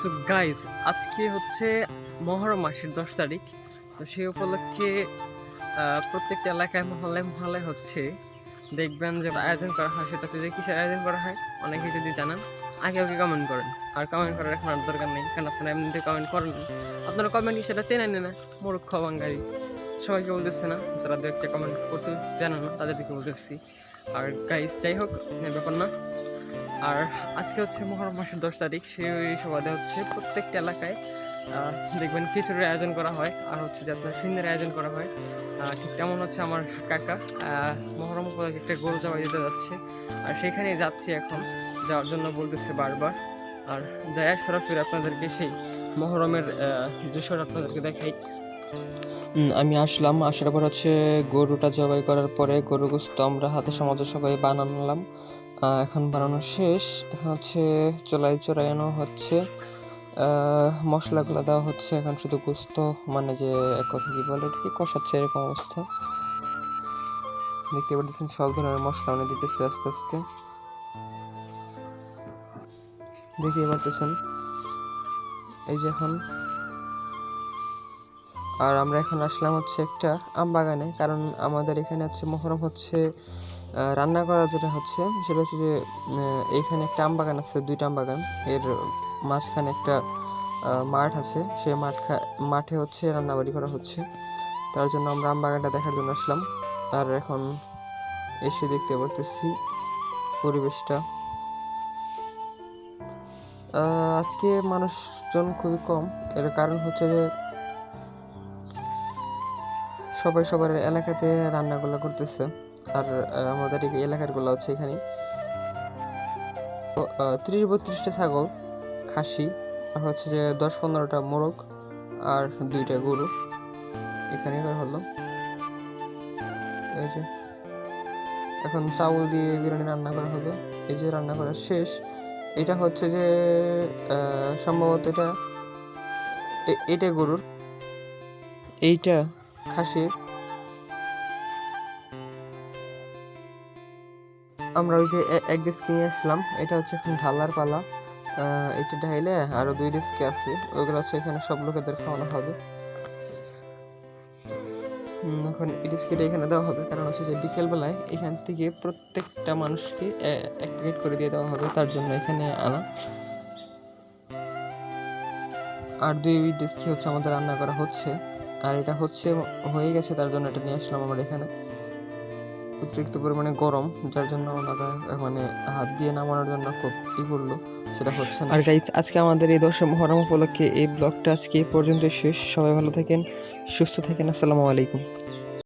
So guys আজকে হচ্ছে মহরম মাসের দশ তারিখ। তো সেই উপলক্ষে প্রত্যেকটা এলাকায় মহল্লায় মহল্লায় হচ্ছে দেখবেন যে আয়োজন করা হয়, সেটা হচ্ছে যে কিসের আয়োজন করা হয় অনেকে যদি জানান, আগে আগে কমেন্ট করেন। আর কমেন্ট করার এখন আর দরকার নেই, কারণ আপনারা এমনিতে কমেন্ট করেন আপনারা কমেন্ট সেটা চেনে নেন না, মূর্খ বাঙালি। সবাইকে বলতেছে না, যারা দু একটা কমেন্ট করতে জানে না, তাদেরকে বলতেছি। আর গাইস যাই হোক ব্যাপার না। আর আজকে হচ্ছে মহরম মাসের দশ তারিখ, সেই সবাদে হচ্ছে প্রত্যেকটা এলাকায় দেখবেন খিচুড়ির আয়োজন করা হয় আর হচ্ছে যে আপনার সিন্দের আয়োজন করা হয়। ঠিক তেমন হচ্ছে আমার কাকা মহরম উপলক্ষে একটা গরু জবাই দিতে যাচ্ছে। আর সেখানেই যাচ্ছি এখন, যাওয়ার জন্য বলতেছে বারবার। আর যাই সরাসরি আপনাদেরকে সেই মহরমের দৃশ্যটা আপনাদেরকে দেখাই। আমি আসলাম, আসার পর হচ্ছে গরুটা জবাই করার পরে গরু গোস্ত আমরা হাতে সমাজে সবাই বানালাম। এখন বানানো শেষ। এখন হচ্ছে চোলাই চড়াইনো হচ্ছে। মশলাগুলো দেওয়া হচ্ছে। এখন শুধু গোস্ত মানে যে এক কথা কি বলে কি কষাচ্ছে এরকম অবস্থা। দেখতে পাচ্ছেন সব ধরনের মশলা উনি দিতেছে আস্তে আস্তে। দেখতে পারতেছেন। এই যে এখন। আর আমরা এখন আসলাম হচ্ছে একটা আম বাগানে কারণ আমাদের এখানে হচ্ছে মহরম হচ্ছে রান্না করা যেটা হচ্ছে, সেটা হচ্ছে যে এইখানে একটা আম বাগান আছে, দুইটা আম বাগান। এর মাঝখানে একটা মাঠ আছে, সেই মাঠ মাঠে হচ্ছে রান্নাবাড়ি করা হচ্ছে। তার জন্য আমরা আম বাগানটা দেখার জন্য আসলাম। আর এখন এসে দেখতে পারতেছি পরিবেশটা। আজকে মানুষজন খুবই কম। এর কারণ হচ্ছে যে, সবাই সবার এলাকাতে রান্নাগুলো করতেছে। আর আমাদের এলাকারগুলো হচ্ছে এখানে। ত্রিশ বত্রিশটা ছাগল, খাসি, আর হচ্ছে যে দশ পনেরোটা মোরগ, আর দুইটা গরু। এখানে হলো। এই যে, এখন চাউল দিয়ে বিরিয়ানি রান্না করা হবে। এই যে রান্না করা শেষ। এটা হচ্ছে যে সম্ভবত এটা এটা গরুর। এইটা খাসির। আমরা ওই যে এক ডেস্ক নিয়ে আসলাম। এটা হচ্ছে এখন ঢালার পালা। এটা ঢাইলে আরও দুই ডেস্কে আছে। ওইগুলো হচ্ছে এখানে সব লোকেদের খাওয়ানো হবে। এখন এই ডেস্কিটা এখানে দেওয়া হবে। কারণ হচ্ছে যে বিকেলবেলায় এখান থেকে প্রত্যেকটা মানুষকে এক প্লেট করে দিয়ে দেওয়া হবে। তার জন্য এখানে আনা। আর দুই ডিস্কি হচ্ছে আমাদের রান্না করা হচ্ছে। আর এটা হচ্ছে, হয়ে গেছে। তার জন্য এটা নিয়ে আসলাম আমরা এখানে। অতিরিক্ত পরিমাণে গরম, যার জন্য ওনারা মানে হাত দিয়ে নামানোর জন্য খুব ই করল। সেটা হচ্ছে আর গাইজ আজকে আমাদের এই দশম মহরম উপলক্ষে এই ব্লগটা আজকে পর্যন্ত শেষ। সবাই ভালো থাকেন, সুস্থ থাকেন। আসসালামু আলাইকুম।